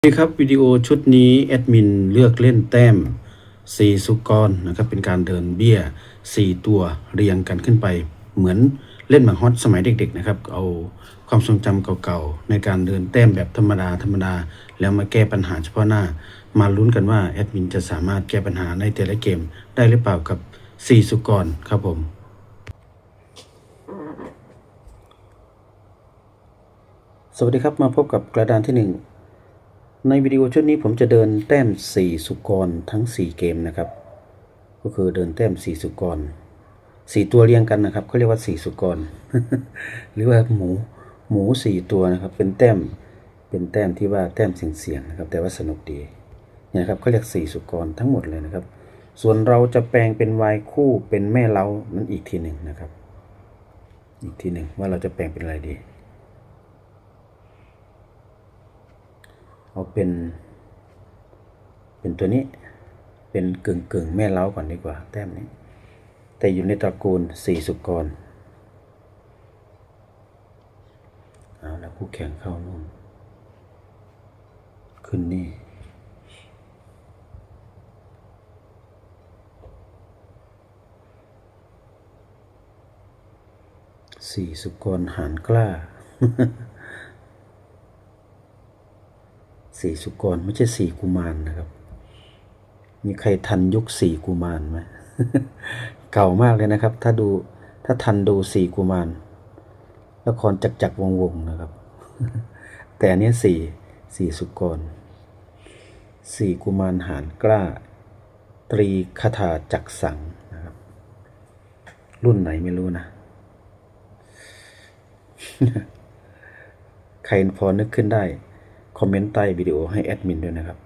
สวัสดีครับวิดีโอชุดนี้แอดมินเลือกเล่นแต้ม 4 สุกรนะครับเป็นการเดินเบี้ย 4 ตัวเรียงกันขึ้นไป เหมือนเล่นหมากฮอตสมัยเด็กๆนะครับเอาความทรงจำเก่าๆ ในการเดินแต้มแบบธรรมดาธรรมดา แล้วมาแก้ปัญหาเฉพาะหน้า มาลุ้นกันว่าแอดมินจะสามารถแก้ปัญหาในแต่ละเกมได้หรือเปล่ากับ 4 สุกรครับผมสวัสดีครับมาพบกับกระดานที่หนึ่ง ในวิดีโอชุดนี้ผมจะเดินแต้ม 4 สุกรทั้ง 4 เกมนะครับ ก็คือเดินแต้ม 4 สุกร 4 ตัวเรียงกันนะครับเขาเรียกว่า 4 สุกร หรือว่าหมูหมู 4 ตัวนะครับ เป็นแต้มเป็นแต้มที่ว่าแต้มเสียงๆนะครับ แต่ว่าสนุกดีเนี่ยนะครับเขาเรียก 4 สุกรทั้งหมดเลยนะครับ ส่วนเราจะแปลงเป็นวายคู่เป็นแม่เล้านั้นอีกทีหนึ่งนะครับ อีกทีหนึ่งว่าเราจะแปลงเป็นอะไรดี เอาเป็น เป็นตัวนี้เป็นกึ่งกึ่งแม่เล้าก่อนดีกว่า แต้มนี้ แต่อยู่ในตระกูลสี่สุกรเอาแล้วคู่แข่งเข้านู่นขึ้นนี่สี่สุกรหารกล้า สี่สุกรไม่ใช่สี่กุมารนะครับ มีใครทันยุคสี่กุมารไหมเก่ามากเลยนะครับ ถ้าดูถ้าทันดูสี่กุมารละครจักจักวงวงๆนะครับ แต่อันเนี้ยสี่สี่สุกรสี่กุมารหารกล้า ตรีคาถาจักสังนะครับ รุ่นไหนไม่รู้นะ ใครพอนึกขึ้นได้ คอมเมนต์ใต้วิดีโอให้แอดมินด้วยนะครับ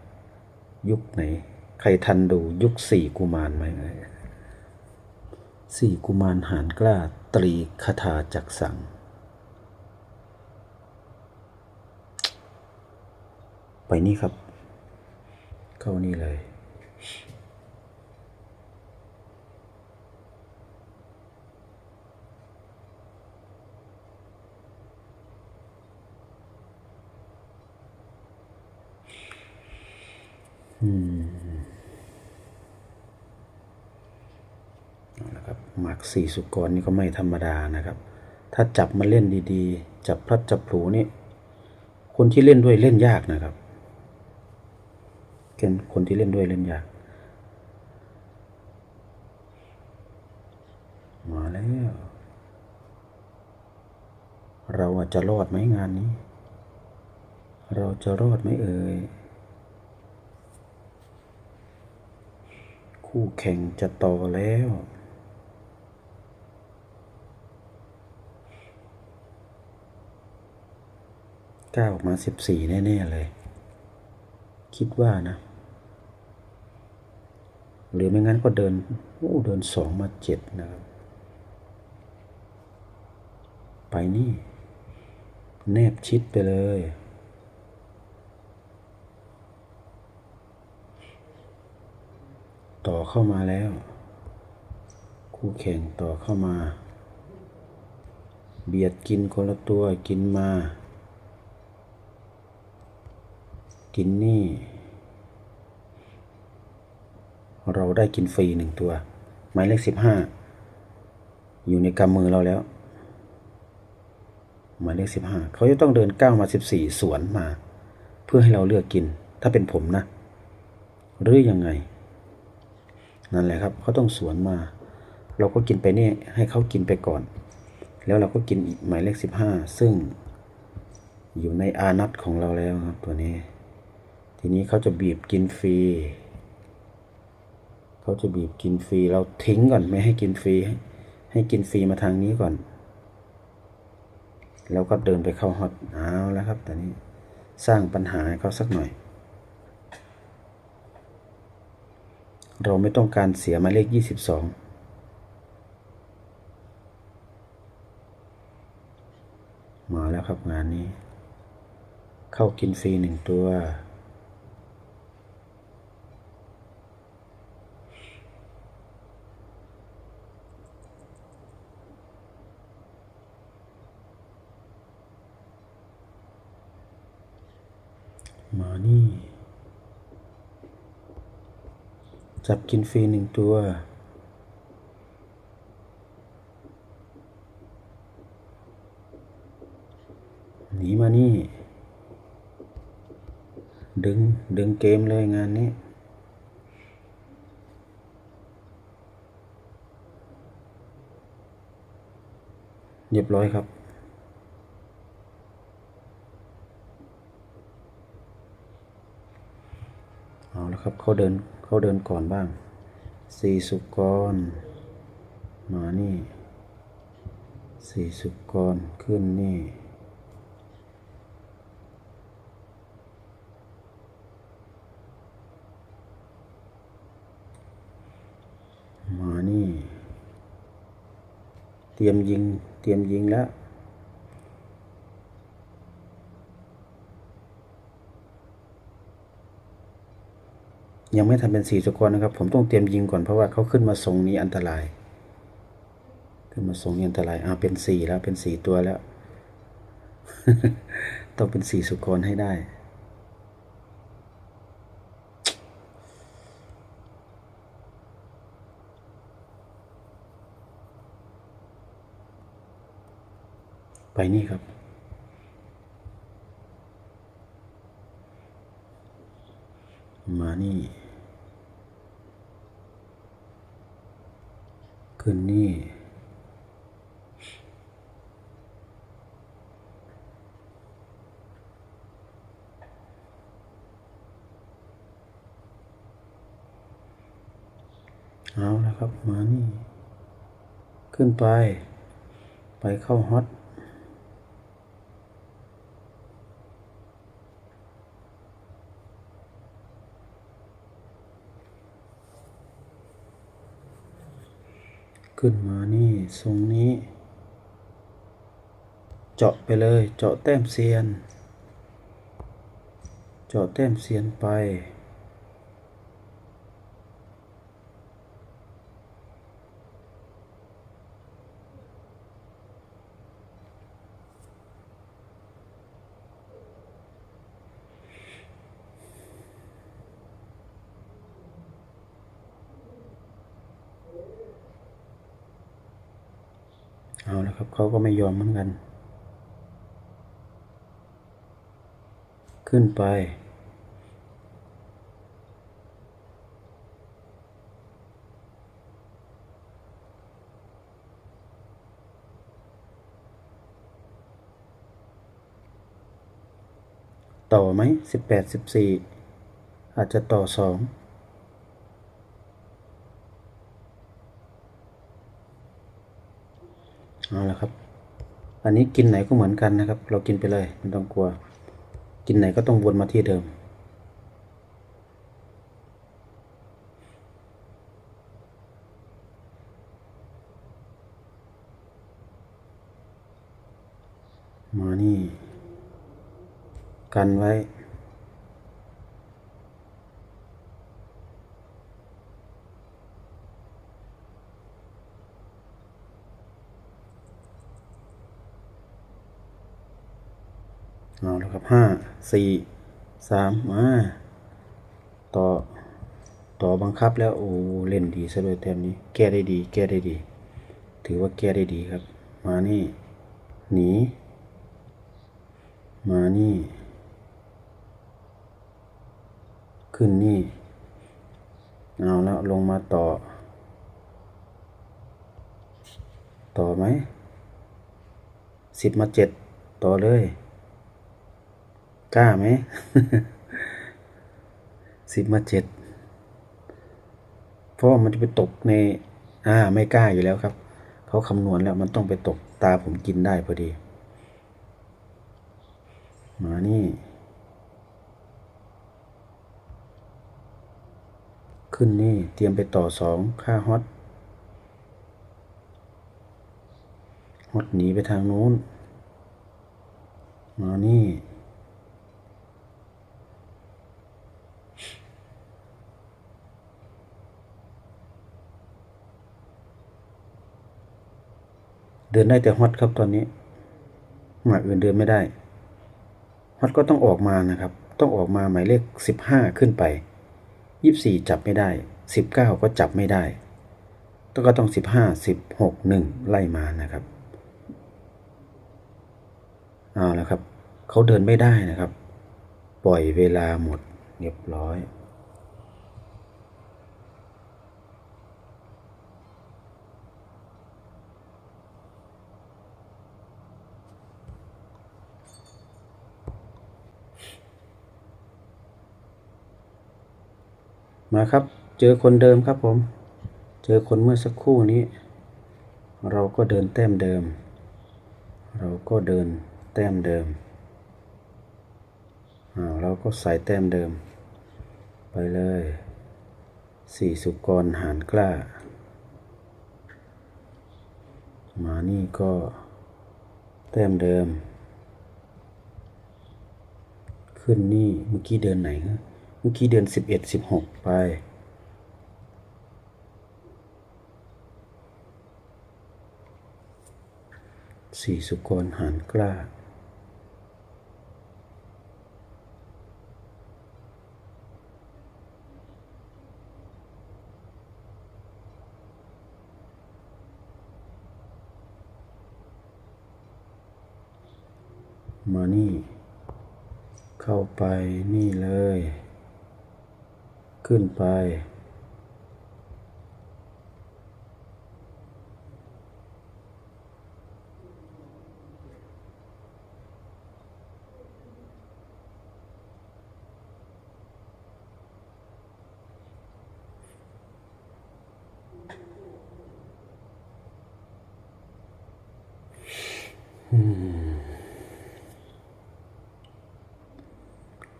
ยุคไหน ใครทันดูยุคสี่กุมารไหมสี่กุมารหานกล้าตรีคาถาจักสัง ไปนี่ครับ เข้านี่เลย เอาละครับหมากสี่สุกรนี่ก็ไม่ธรรมดานะครับ ถ้าจับมาเล่นดีๆ จับพลัดจับผลูนี่ คนที่เล่นด้วยเล่นยากนะครับเนคนที่เล่นด้วยเล่นยาก มาแล้ว เราจะรอดไหมงานนี้ เราจะรอดไหมเอ่ย คู่แข่งจะต่อแล้ว ก้าวออกมาสิบสี่แน่ ๆ เลย คิดว่านะ หรือไม่งั้นก็เดินโอ้เดินสองมาเจ็ดนะครับ ไปนี่ แนบชิดไปเลย ต่อเข้ามาแล้ว คู่แข่งต่อเข้ามา เบียดกินคนละตัวกินมา กินนี่ เราได้กินฟรีหนึ่งตัว หมายเลขสิบห้าอยู่ในกำมือเราแล้ว หมายเลขสิบห้าเขาจะต้องเดินก้าวมาสิบสี่สวนมา เพื่อให้เราเลือกกิน ถ้าเป็นผมนะ หรือยังไง นั่นแหละครับเขาต้องสวนมา เราก็กินไปเนี่ย ให้เขากินไปก่อน แล้วเราก็กินอีกหมายเลขสิบห้าซึ่ง อยู่ในอานัตของเราแล้วครับตัวนี้ ทีนี้เขาจะบีบกินฟรีเขาจะบีบกินฟรีเราทิ้งก่อนไม่ให้กินฟรีให้ให้กินฟรีมาทางนี้ก่อน แล้วก็เดินไปเข้าฮอตเอาแล้วครับตอนนี้สร้างปัญหาให้เขาสักหน่อย เราไม่ต้องการเสียหมายเลขยี่สิบสองมาแล้วครับงานนี้ เข้ากินฟรีหนึ่งตัว มานี่ จับกินฟรีหนึ่งตัว หนีมานี่ ดึง ดึงเกมเลยงานนี้ เรียบร้อยครับเอาแล้วครับเขาเดิน เขาเดินก่อนบ้าง สี่สุกร มานี่ สี่สุกร ขึ้นนี่ มานี่ เตรียมยิง เตรียมยิงแล้ว ยังไม่ทันเป็นสี่สุกรนะครับ ผมต้องเตรียมยิงก่อนเพราะว่าเขาขึ้นมาทรงนี้อันตราย ขึ้นมาทรงนี้อันตรายอ่าเป็นสี่แล้วเป็นสี่ตัวแล้ว ต้องเป็นสี่สุกรให้ได้ไปนี่ครับ มานี่ ขึ้นนี่เอาแล้วครับ มานี่ ขึ้นไป ไปเข้าฮอต ขึ้นมานี่ทรงนี้ เจาะไปเลย เจาะแต้มเซียน เจาะแต้มเซียนไป เอาแล้วครับเขาก็ไม่ยอมเหมือนกัน ขึ้นไป ต่อไหมสิบแปดสิบสี่อาจจะต่อสอง เอาละครับ อันนี้กินไหนก็เหมือนกันนะครับ เรากินไปเลยไม่ต้องกลัว กินไหนก็ต้องวนมาที่เดิม มานี่ กันไว้ เอาแล้วครับห้าสี่สามมาต่อต่อบังคับแล้วโอ้เล่นดีซะเลยแต้มนี้ แก้ได้ดี แก้ได้ดี ถือว่าแก้ได้ดีครับ มานี่หนีมานี่ ขึ้นนี่เอาแล้วลงมาต่อ ต่อไหมสิบมาเจ็ดต่อเลย กล้าไหมสิบมาเจ็ดเพราะามันจะไปตกใน อ่า ไม่กล้าอยู่แล้วครับเขาคำนวณแล้วมันต้องไปตกตาผมกินได้พอดี มานี่ขึ้นนี่เตรียมไปต่อสองค่าฮอตฮอตหนีไปทางนู้น มานี่ เดินได้แต่ฮอตครับตอนนี้หมากอื่นเดินไม่ได้ฮอตก็ต้องออกมานะครับ ต้องออกมาหมายเลขสิบห้าขึ้นไปยี่สี่จับไม่ได้สิบเก้าก็จับไม่ได้ต้องก็ต้องสิบห้าสิบหกหนึ่งไล่มานะครับเอาแล้วครับเขาเดินไม่ได้นะครับ ปล่อยเวลาหมดเรียบร้อย มาครับ เจอคนเดิมครับผม เจอคนเมื่อสักครู่นี้ เราก็เดินแต้มเดิม เราก็เดินแต้มเดิมอ่าเราก็ใส่แต้มเดิม ไปเลยสี่สุกรหารกล้า มานี่ก็แต้มเดิม ขึ้นนี่เมื่อกี้เดินไหนฮะ เมื่อกี้เดินสิบเอ็ดสิบหกไป สี่สุกรหารกล้ามานี่ เข้าไปนี่เลย ขึ้นไป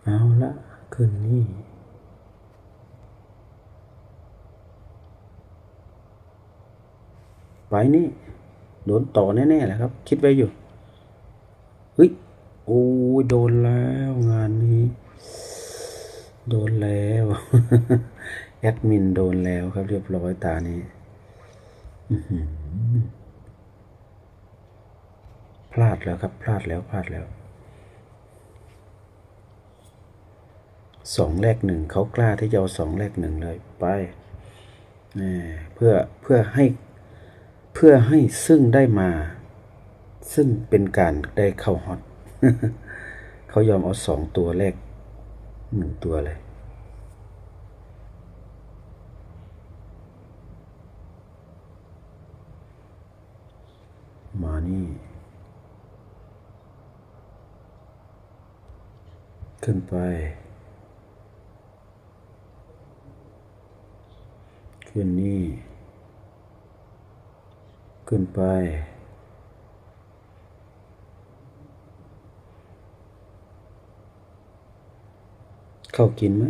เอาละขึ้นนี่ ไปนี่โดนต่อแน่ๆแหละครับ คิดไว้อยู่เฮ้ยโอ้ยโดนแล้วงานนี้ โดนแล้วแอดมินโดนแล้วครับ เรียบร้อยตานี้พลาดแล้วครับ พลาดแล้วพลาดแล้วสองแลกหนึ่งเขากล้าที่จะเอาสองแลกหนึ่งเลยไปนะเพื่อเพื่อให้ เพื่อให้ซึ่งได้มา ซึ่งเป็นการได้เข้าฮอตเขายอมเอาสองตัวแรกหนึ่งตัวเลยมานี่ขึ้นไป ขึ้นนี่ ขึ้นไป เข้ากินไหม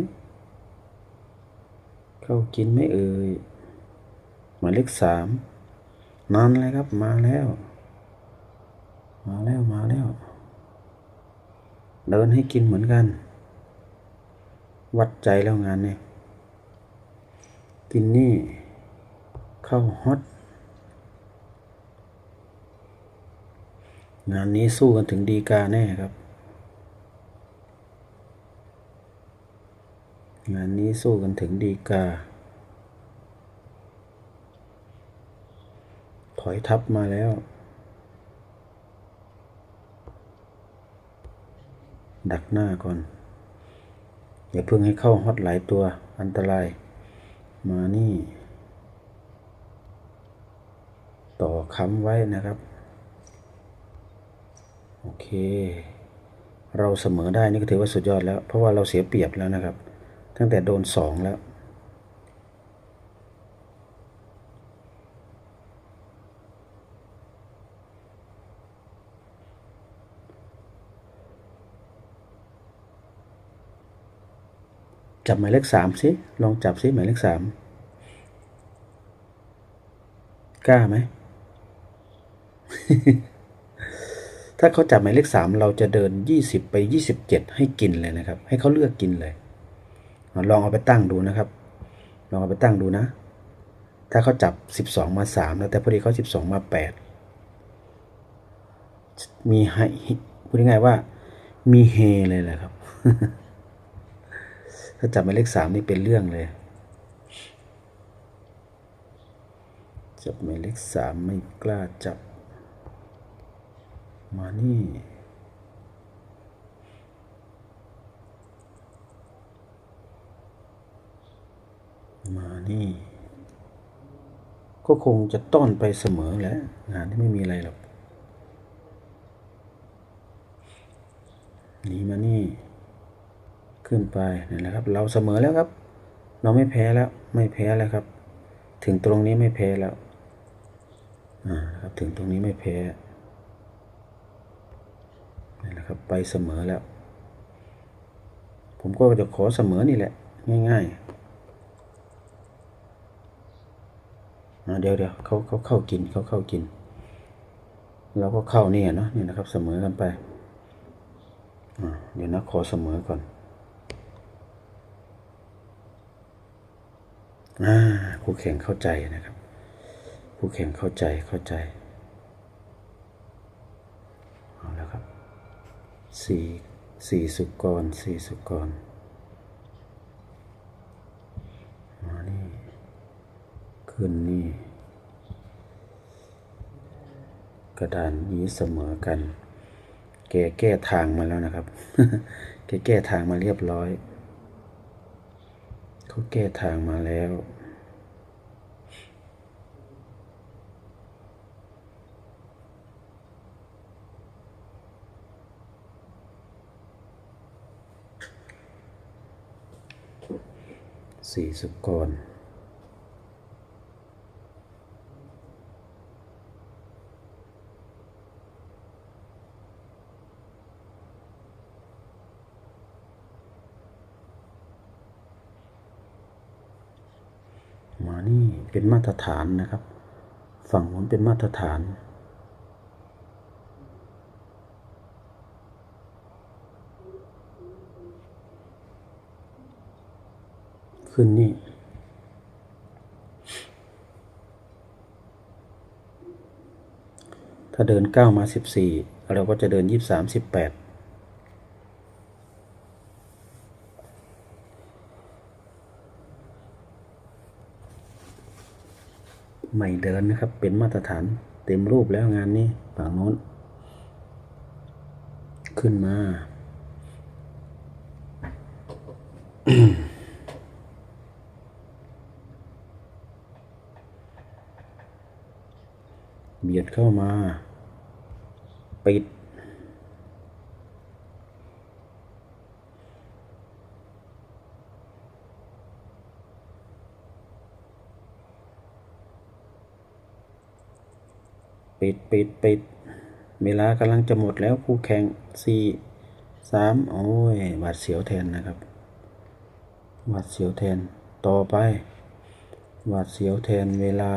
เข้ากินไหมเอ่ยหมายเลขสามนานเลยครับมาแล้ว มาแล้วมาแล้ว เดินให้กินเหมือนกัน วัดใจแล้วงานเนี้กินนี่ เข้าฮอต งานนี้สู้กันถึงดีกาแน่ครับ งานนี้สู้กันถึงดีกา ถอยทับมาแล้ว ดักหน้าก่อน อย่าเพิ่งให้เข้าฮอตหลายตัวอันตราย มานี่ ต่อค้ำไว้นะครับ โอเค เราเสมอได้นี่ก็ถือว่าสุดยอดแล้ว เพราะว่าเราเสียเปรียบแล้วนะครับ ตั้งแต่โดนสองแล้วจับหมายเลขสามสิ ลองจับสิหมายเลขสามกล้าไหม ถ้าเขาจับหมายเลขสามเราจะเดินยี่สิบไปยี่สิบเจ็ดให้กินเลยนะครับ ให้เขาเลือกกินเลย ลองเอาไปตั้งดูนะครับ ลองเอาไปตั้งดูนะ ถ้าเขาจับสิบสองมาสามแล้วแต่พอดีเขาสิบสองมาแปดมีให้พูดง่ายๆว่า มีเฮเลยแหละครับ ถ้าจับหมายเลขสามนี่เป็นเรื่องเลยจับหมายเลขสามไม่กล้าจับ มานี่ มานี่ ก็คงจะต้อนไปเสมอแหล้วงานที่ไม่มีอะไรหรอกหนีมานี่ ขึ้นไปนี่แหละครับ เราเสมอแล้วครับ เราไม่แพ้แล้ว ไม่แพ้แล้วครับ ถึงตรงนี้ไม่แพ้แล้ว อ่าครับ ถึงตรงนี้ไม่แพ้นี่แหละครับ ไป เสมอแล้ว ผมก็จะขอเสมอนี่แหละ ง่ายๆเดี๋ยวเดี๋ยวเขาเขาเข้ากินเขาเข้ากิน เราก็เข้านี่เนาะนี่นะครับเสมอกันไปเดี๋ยวนะขอเสมอก่อนอ่าคู่แข่งเข้าใจนะครับ คู่แข่งเข้าใจเข้าใจเอาแล้วครับ สี่สี่สุกรสี่สุกรมานี่ขึ้นนี่กระดานนี้เสมอกัน แกแก้ทางมาแล้วนะครับ แกแก้ทางมาเรียบร้อย เขาแก้ทางมาแล้ว สี่สุกรมานี่เป็นมาตรฐานนะครับ ฝั่งนู้นเป็นมาตรฐาน ขึ้นนี่ ถ้าเดินเก้ามาสิบสี่เราก็จะเดินยี่สามสิบแปดไม่เดินนะครับ เป็นมาตรฐานเต็มรูปแล้วงานนี้ฝั่งโน้น ขึ้นมา เข้ามา ปิด ปิดปิดปิด เวลากำลังจะหมดแล้วคู่แข่งสี่สามโอ้ยหวาดเสียวแทนนะครับหวาดเสียวแทนต่อไปหวาดเสียวแทนเวลา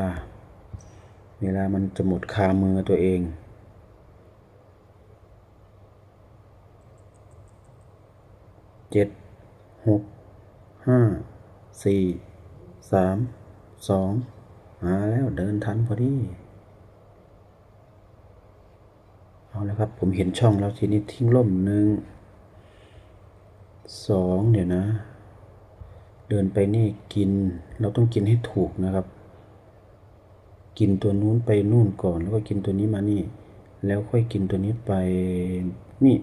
เวลามันจะหมดคามือตัวเอง เจ็ด หก ห้า สี่ สาม สอง มาแล้วเดินทันพอดี เอาละครับ ผมเห็นช่องแล้วทีนี้ทิ้งล่มหนึ่ง สอง เดี๋ยวนะ เดินไปนี่กิน เราต้องกินให้ถูกนะครับ กินตัวนู้นไปนู่นก่อน แล้วก็กินตัวนี้มานี่ แล้วค่อยกินตัวนี้ไปนี่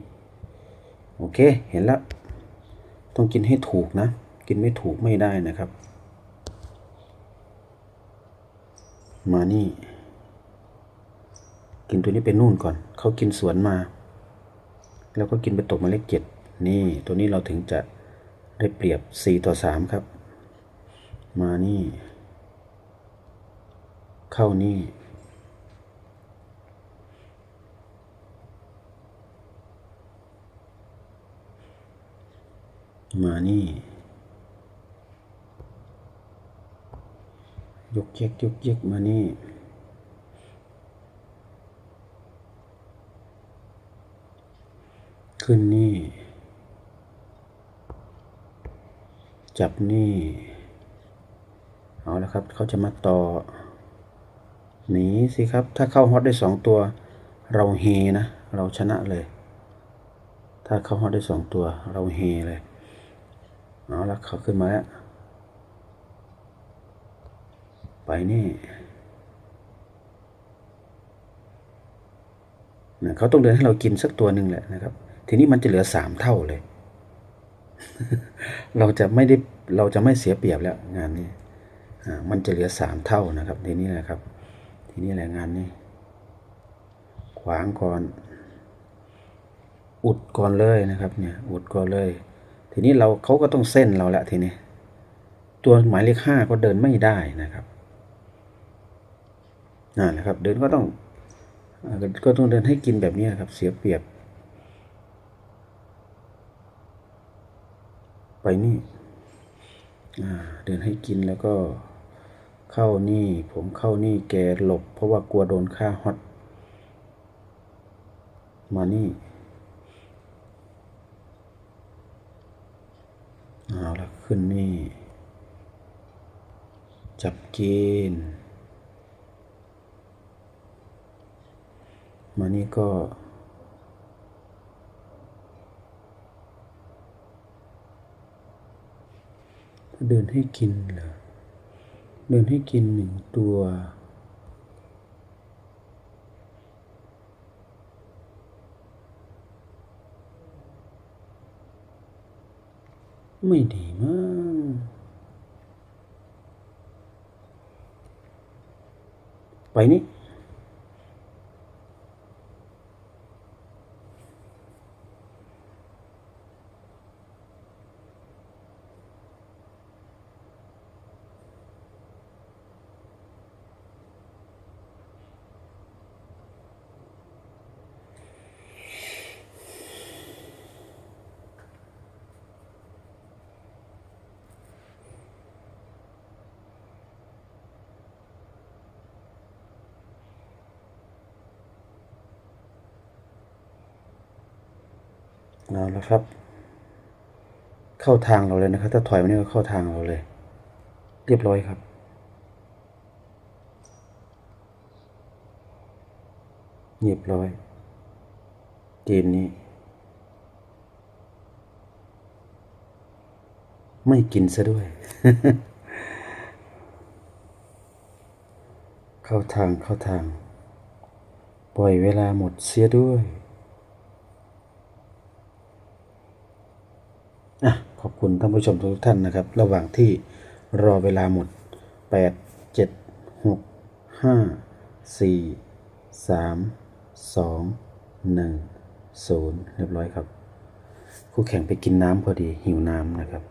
โอเค เห็นแล้ว ต้องกินให้ถูกนะ กินไม่ถูกไม่ได้นะครับ มานี่ กินตัวนี้ไปนู่นก่อน เขากินสวนมา แล้วก็กินไปตกมาเลขเจ็ดนี่ ตัวนี้เราถึงจะได้เปรียบสี่ต่อสามครับ มานี่ เข้านี่ มานี่ ยกเย็กยกเย็กมานี่ขึ้นนี่ จับนี่ เอาละครับ เขาจะมาต่อ หนีสิครับ ถ้าเข้าฮอตได้สองตัว เราเฮนะ เราชนะเลย ถ้าเข้าฮอตได้สองตัว เราเฮเลยเอาละเขาขึ้นมาแล้ว ไปนี่นะเขาต้องเดินให้เรากินสักตัวหนึ่งแหละนะครับ ทีนี้มันจะเหลือสามเท่าเลย เราจะไม่ได้เราจะไม่เสียเปรียบแล้วงานนี้มันจะเหลือสามเท่านะครับทีนี้แหละครับ ทีนี้แหละงานนี้ ขวางก่อน อุดก่อนเลยนะครับ เนี่ย อุดก่อนเลย ทีนี้เราเขาก็ต้องเส้นเราละทีนี้ ตัวหมายเลขห้าก็เดินไม่ได้นะครับนั่นแหละครับ เดินก็ต้อง ก็ต้องเดินให้กินแบบนี้ครับ เสียเปรียบ ไปนี่อ่าเดินให้กินแล้วก็ เข้านี่ผมเข้านี่แกหลบ เพราะว่ากลัวโดนค่าฮอตมานี่เอาละขึ้นนี่ จับกินมานี่ก็เดินให้กินเหรอ เดินให้กินหนึ่งตัว ไม่ดีมากไปนี่ เอาละครับ เข้าทางเราเลยนะครับ ถ้าถอยมานี่ก็เข้าทางเราเลย เรียบร้อยครับ เรียบร้อยเกมนี้ ไม่กินซะด้วย เข้าทางเข้าทาง ปล่อยเวลาหมดเสียด้วย อะขอบ คุณท่านผู้ชมทุกท่านนะครับ ระหว่างที่รอเวลาหมด 8 7 6 5 4 3 2 1 0 เรียบร้อยครับ คู่แข่งไปกินน้ำพอดีหิวน้ำนะครับ